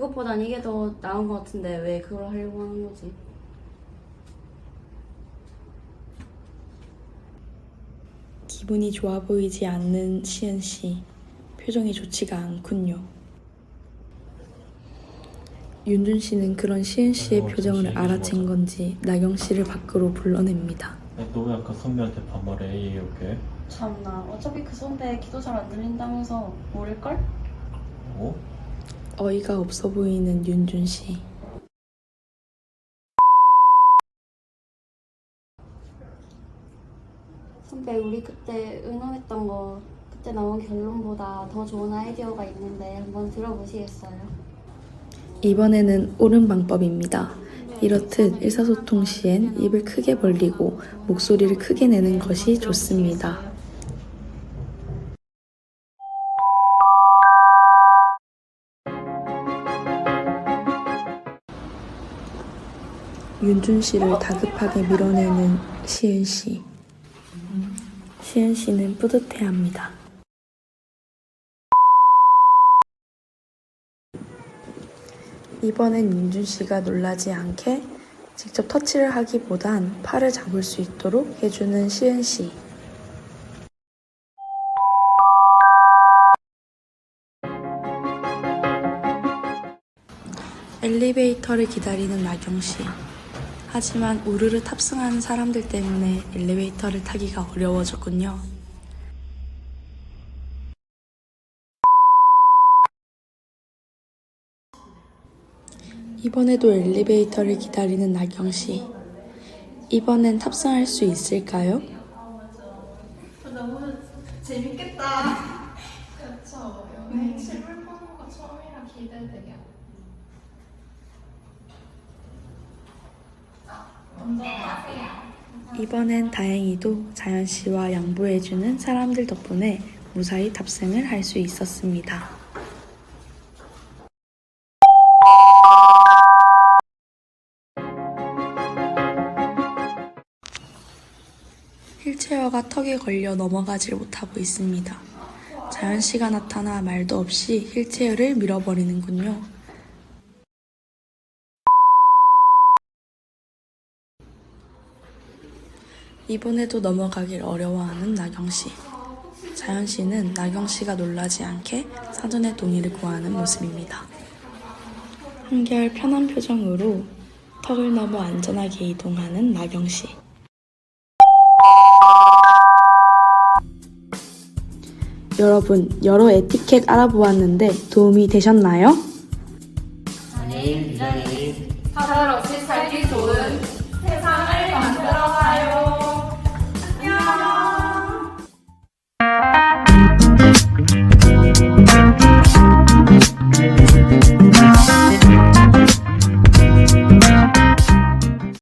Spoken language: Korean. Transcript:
생각보단 이게 더 나은 것 같은데 왜 그걸 하려고 하는 거지? 기분이 좋아 보이지 않는 시은 씨. 표정이 좋지가 않군요. 윤준 씨는 그런 시은 씨의 표정을 알아챈 건지 나경 씨를 밖으로 불러냅니다. 너왜 아까 선배한테 반말해 이렇게? 참나 어차피 그 선배 기도 잘 안 들린다면서 모를걸? 어? 어이가 없어 보이는 윤준 씨. 선배 우리 그때 의논했던 거 그때 나온 결론보다 더 좋은 아이디어가 있는데 한번 들어보시겠어요? 이번에는 옳은 방법입니다. 이렇듯 의사소통 시엔 입을 크게 벌리고 목소리를 크게 내는 것이 좋습니다. 윤준 씨를 다급하게 밀어내는 시은 씨. 시은 씨는 뿌듯해합니다. 이번엔 윤준 씨가 놀라지 않게 직접 터치를 하기보단 팔을 잡을 수 있도록 해주는 시은 씨. 엘리베이터를 기다리는 나경 씨. 하지만 우르르 탑승하는 사람들 때문에 엘리베이터를 타기가 어려워졌군요. 이번에도 엘리베이터를 기다리는 나경 씨. 이번엔 탑승할 수 있을까요? 너무 재밌겠다. 그렇죠. 연애 실물 보는 거 처음이라 기대돼요. 자, 먼저 하세요. 이번엔 다행히도 자연 씨와 양보해주는 사람들 덕분에 무사히 탑승을 할 수 있었습니다. 휠체어가 턱에 걸려 넘어가질 못하고 있습니다. 자연 씨가 나타나 말도 없이 휠체어를 밀어버리는군요. 이번에도 넘어가길 어려워하는 나경 씨. 자연 씨는 나경 씨가 놀라지 않게 사전에 동의를 구하는 모습입니다. 한결 편한 표정으로 턱을 넘어 안전하게 이동하는 나경 씨. 여러분, 여러 에티켓 알아보았는데 도움이 되셨나요? 사설 없이 살기 좋은